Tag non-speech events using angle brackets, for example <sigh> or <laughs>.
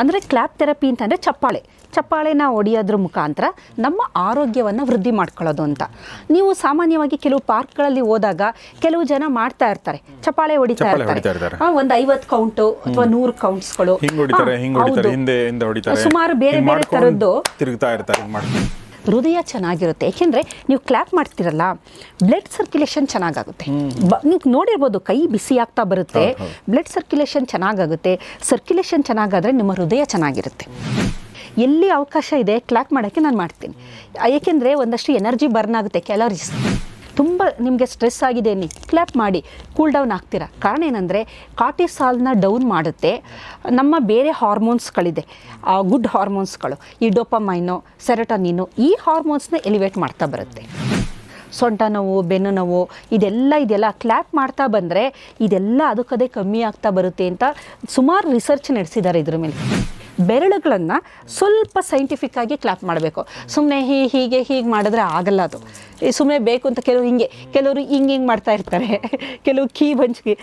ಅಂದರೆ clap therapy ಅಂತಂದರೆ ಚಪ್ಪಾಳೆ. ಚಪ್ಪಾಳೆನ ಹೊಡೆಯೋದ್ರ ಮುಖಾಂತರ ನಮ್ಮ ಆರೋಗ್ಯವನ್ನು ವೃದ್ಧಿ ಮಾಡ್ಕೊಳ್ಳೋದು ಅಂತ. ನೀವು ಸಾಮಾನ್ಯವಾಗಿ ಕೆಲವು ಪಾರ್ಕ್ಗಳಲ್ಲಿ ಹೋದಾಗ ಕೆಲವು ಜನ ಮಾಡ್ತಾ ಇರ್ತಾರೆ. ಚಪ್ಪಾಳೆ ಹೊಡಿತಾ ಇರ್ತಾರೆ. ಒಂದು ಐವತ್ತು ಕೌಂಟು ಅಥವಾ ನೂರು ಕೌಂಟ್ಸ್ಗಳು ಸುಮಾರು ಬೇರೆ ಬೇರೆ ತರದ್ದು. ಥರದ್ದು ತಿರುಗ್ತಾ ಇರ್ತಾರೆ ಹೃದಯ ಚೆನ್ನಾಗಿರುತ್ತೆ. ಏಕೆಂದರೆ ನೀವು ಕ್ಲ್ಯಾಪ್ ಮಾಡ್ತಿರಲ್ಲ ಬ್ಲಡ್ ಸರ್ಕ್ಯುಲೇಷನ್ ಚೆನ್ನಾಗಾಗುತ್ತೆ. ಬ ನೀವು ನೋಡಿರ್ಬೋದು ಕೈ ಬಿಸಿ ಆಗ್ತಾ ಬರುತ್ತೆ ಬ್ಲಡ್ ಸರ್ಕ್ಯುಲೇಷನ್ ಚೆನ್ನಾಗಾಗುತ್ತೆ. ಸರ್ಕ್ಯುಲೇಷನ್ ಚೆನ್ನಾಗಾದರೆ ನಿಮ್ಮ ಹೃದಯ ಚೆನ್ನಾಗಿರುತ್ತೆ. ಎಲ್ಲಿ ಅವಕಾಶ ಇದೆ ಕ್ಲ್ಯಾಪ್ ಮಾಡೋಕ್ಕೆ ನಾನು ಮಾಡ್ತೀನಿ. ಏಕೆಂದರೆ ಒಂದಷ್ಟು ಎನರ್ಜಿ ಬರ್ನ್ ಆಗುತ್ತೆ ಕ್ಯಾಲರೀಸ್ ತುಂಬ ನಿಮಗೆ ಸ್ಟ್ರೆಸ್ ಆಗಿದೆ ನೀ ಕ್ಲ್ಯಾಪ್ ಮಾಡಿ ಕೂಲ್ ಡೌನ್ ಆಗ್ತೀರಾ? ಕಾರಣ ಏನಂದರೆ ಕಾರ್ಟಿಸಾಲ್ನ ಡೌನ್ ಮಾಡುತ್ತೆ. ನಮ್ಮ ಬೇರೆ ಹಾರ್ಮೋನ್ಸ್ಗಳಿದೆ ಗುಡ್ ಹಾರ್ಮೋನ್ಸ್ಗಳು ಈ ಡೋಪಮೈನು ಸೆರಟನಿನು ಈ ಹಾರ್ಮೋನ್ಸ್ನ ಎಲಿವೇಟ್ ಮಾಡ್ತಾ ಬರುತ್ತೆ. ಸೊಂಟ ನೋವು, ಬೆನ್ನು ನೋವು, ಇದೆಲ್ಲ ಇದೆಲ್ಲ ಕ್ಲ್ಯಾಪ್ ಮಾಡ್ತಾ ಬಂದರೆ, ಇದೆಲ್ಲ ಅದಕ್ಕದೇ ಕಮ್ಮಿ ಆಗ್ತಾ ಬರುತ್ತೆ ಅಂತ ಸುಮಾರು ರಿಸರ್ಚ್ ನಡೆಸಿದ್ದಾರೆ ಇದ್ರ ಮೇಲೆ. ಬೆರಳುಗಳನ್ನು ಸ್ವಲ್ಪ ಸೈಂಟಿಫಿಕ್ ಆಗಿ ಕ್ಲಾಪ್ ಮಾಡಬೇಕು. ಸುಮ್ಮನೆ ಹೀ, ಹೀಗೆ ಹೀಗೆ ಮಾಡಿದ್ರೆ ಆಗಲ್ಲ ಅದು. ಸುಮ್ಮನೆ ಬೇಕು ಅಂತ ಕೆಲವರು ಹಿಂಗೆ ಕೆಲವರು ಹಿಂಗೆ ಹಿಂಗೆ ಮಾಡ್ತಾ ಇರ್ತಾರೆ. <laughs> ಕೆಲವು ಕೀ ಬಂಚ್ಗೆ